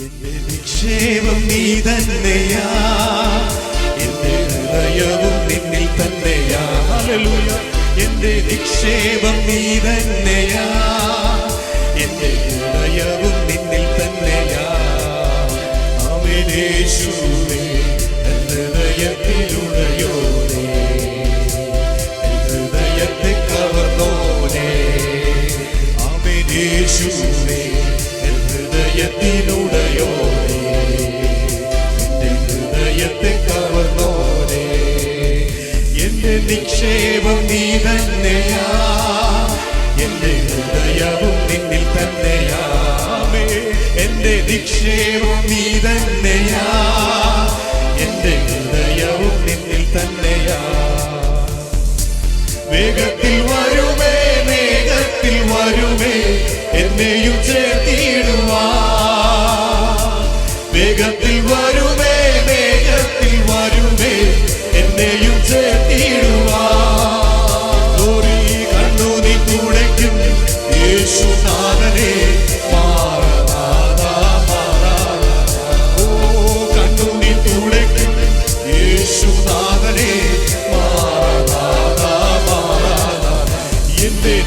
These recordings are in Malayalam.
എന്റെ നിക്ഷേപം നീ തന്നെയാ. എന്റെ ഹൃദയവും നിന്നിൽ തന്നെയാ. എന്റെ നിക്ഷേപം നീ തന്നെ. നിക്ഷേപം നീ തന്നെയാ. എന്റെ ഹൃദയവും നിന്നിൽ തന്നെയാ. വേഗത്തിൽ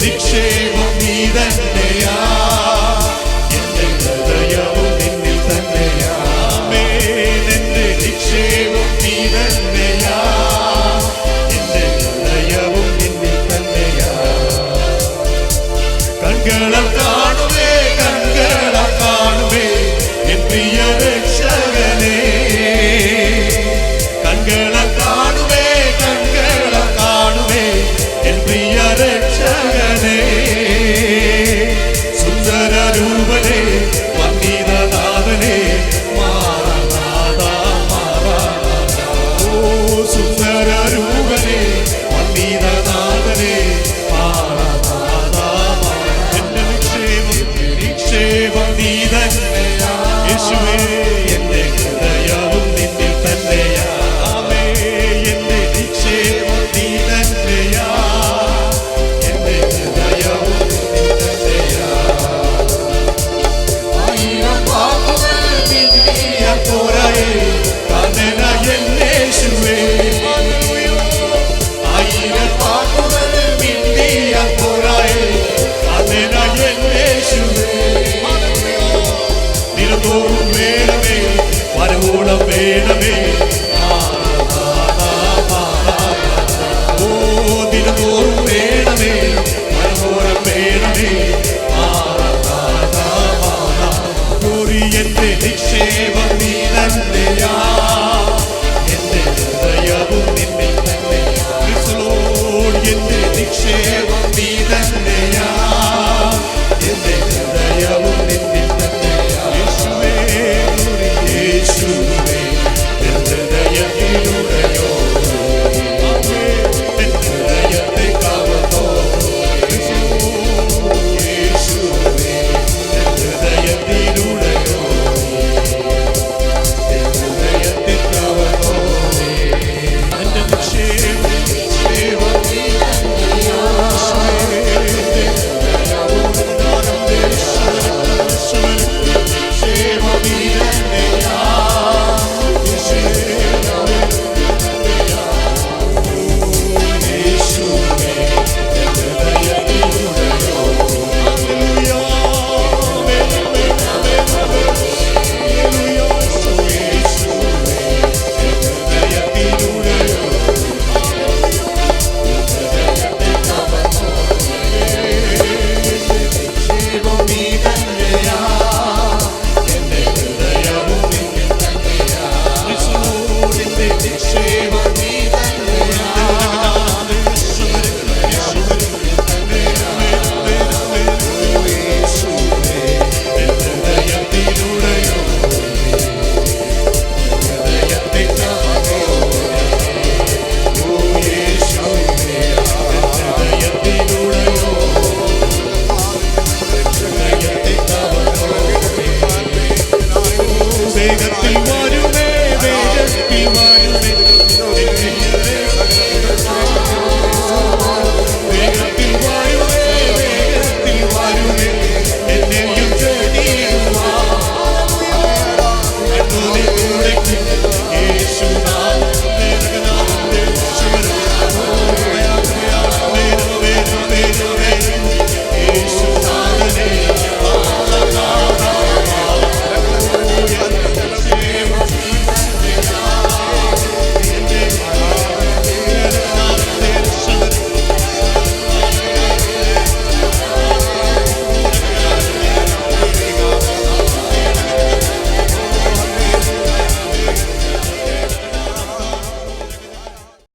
നിക്ഷേപം നീതൻ